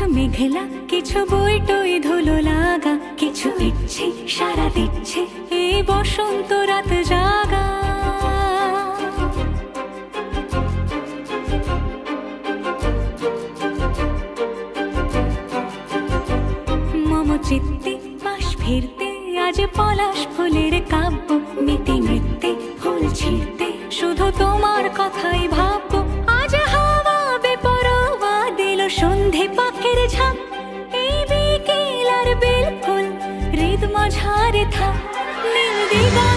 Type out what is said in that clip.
কিছু মেঘলা, কিছু বই টই ধুলো লাগা, কিছু ইচ্ছে সারা দিচ্ছে এই বসন্ত রাত জাগা। মম চিত্তে পাশ ফিরতে, আজ পলাশ ফুলের কাব্য, মিতি নৃত্যে ফুল ছিঁড়তে, শুধু তোমার কথাই ভাববো সন্ধে পাখের ঝাঁক এই বিকেল আর বেল ফুল হৃদ মাঝারে থাক নীল দিগন্তে